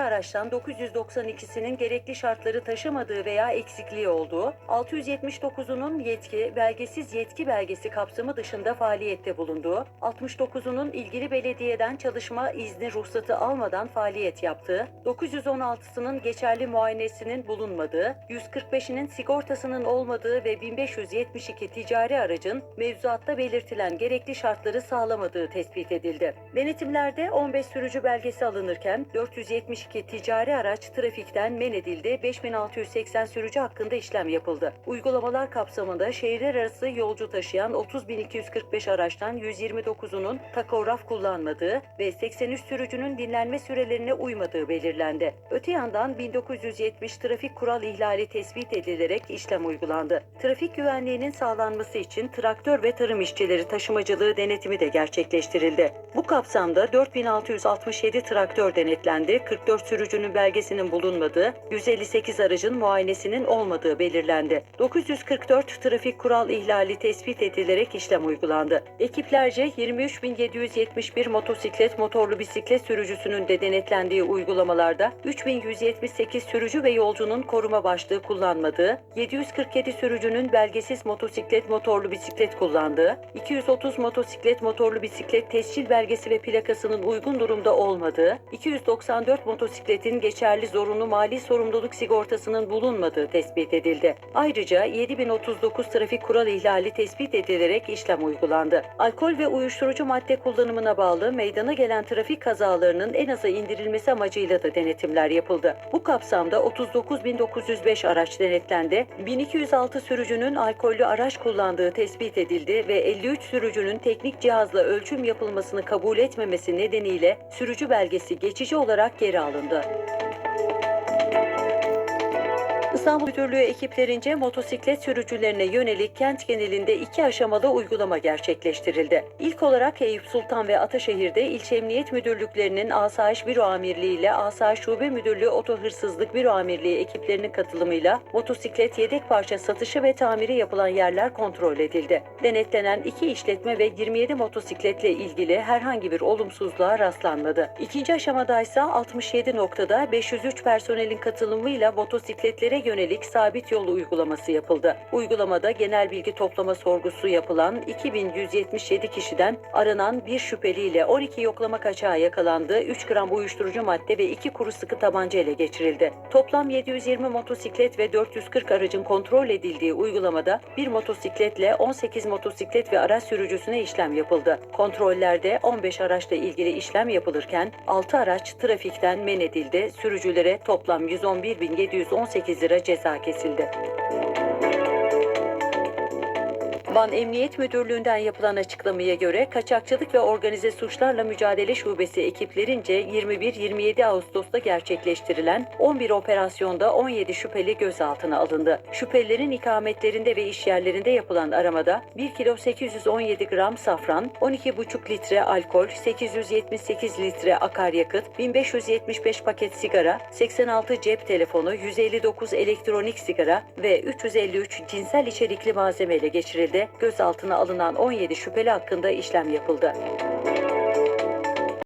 araçtan 992'sinin gerekli şartları taşımadığı veya eksikliği olduğu, 679'unun yetki, belgesiz yetki belgesi kapsamı dışında faaliyette bulunduğu, 69'unun ilgili belediyeden çalışma izni ruhsatı almadan faaliyet yaptığı, 916'sının geçerli muayenesinin bulunmadığı, 145'inin sigortasının olmadığı ve 1572 ticari aracın mevzuatta belirtilen gerekli şartları sağlamadığı tespit edildi. Denetimlerde 15 sürücü belgesi alınırken 472 ticari araç trafikten men edildi, 5680 sürücü hakkında işlem yapıldı. Uygulamalar kapsamında şehirler arası yolcu taşıyan 30.245 araçtan 129'unun takograf kullanmadığı ve 83 sürücünün dinlenme sürelerine uymadığı belirlendi. Öte yandan 1970 trafik kural ihlali tespit edilerek işlem uygulandı. Trafik güvenliğinin sağlanması için traktör ve tarım işçileri taşımacılığı denetimi de gerçekleştirildi. Bu kapsamda 4667 traktör denetlendi, 44 sürücünün belgesinin bulunmadığı, 158 aracın muayenesinin olmadığı belirlendi. 944 trafik kural ihlali tespit edilerek işlem uygulandı. Ekiplerce 23.771 motosiklet motorlu bisiklet sürücüsünün de denetlendiği uygulamalarda 3178 sürücü ve yolcunun koruma başlığı kullanmadığı, 747 sürücünün belgesiz motosiklet motorlu bisiklet kullandığı, 230 motosiklet motorlu bisiklet tescil belgesi ve plakasının uygun durumda olmadığı, 294 motosikletin geçerli zorunlu mali sorumluluk sigortasının bulunmadığı tespit edildi. Ayrıca 7039 trafik kural ihlali tespit edilerek işlem uygulandı. Alkol ve uyuşturucu madde kullanımına bağlı meydana gelen trafik kazalarının en aza indirilmesi amacıyla da denetimler yapıldı. Bu kapsamda 39.905 araç denetlendi, 1206 sürücünün alkollü araç kullandığı tespit edildi ve 53 sürücünün teknik cihazla ölçüm yapılmasını kabul etmemesi nedeniyle sürücü belgesi geçici olarak geri alındı. 伦敦。İstanbul Müdürlüğü ekiplerince motosiklet sürücülerine yönelik kent genelinde iki aşamalı uygulama gerçekleştirildi. İlk olarak Eyüp Sultan ve Ataşehir'de İlçe Emniyet Müdürlüklerinin Asayiş Büro Amirliği ile Asayiş Şube Müdürlüğü Oto Hırsızlık Büro Amirliği ekiplerinin katılımıyla motosiklet yedek parça satışı ve tamiri yapılan yerler kontrol edildi. Denetlenen iki işletme ve 27 motosikletle ilgili herhangi bir olumsuzluğa rastlanmadı. İkinci aşamada ise 67 noktada 503 personelin katılımıyla motosikletlere yönelik sabit yol uygulaması yapıldı. Uygulamada genel bilgi toplama sorgusu yapılan 2177 kişiden aranan bir şüpheliyle 12 yoklama kaçağı yakalandı, 3 gram uyuşturucu madde ve 2 kuru sıkı tabanca ele geçirildi. Toplam 720 motosiklet ve 440 aracın kontrol edildiği uygulamada bir motosikletle 18 motosiklet ve araç sürücüsüne işlem yapıldı. Kontrollerde 15 araçla ilgili işlem yapılırken 6 araç trafikten men edildi, sürücülere toplam 111.718 lira ceza kesildi. Van Emniyet Müdürlüğü'nden yapılan açıklamaya göre Kaçakçılık ve Organize Suçlarla Mücadele Şubesi ekiplerince 21-27 Ağustos'ta gerçekleştirilen 11 operasyonda 17 şüpheli gözaltına alındı. Şüphelilerin ikametlerinde ve işyerlerinde yapılan aramada 1 kilo 817 gram safran, 12,5 litre alkol, 878 litre akaryakıt, 1575 paket sigara, 86 cep telefonu, 159 elektronik sigara ve 353 cinsel içerikli malzeme ele geçirildi. Gözaltına alınan 17 şüpheli hakkında işlem yapıldı.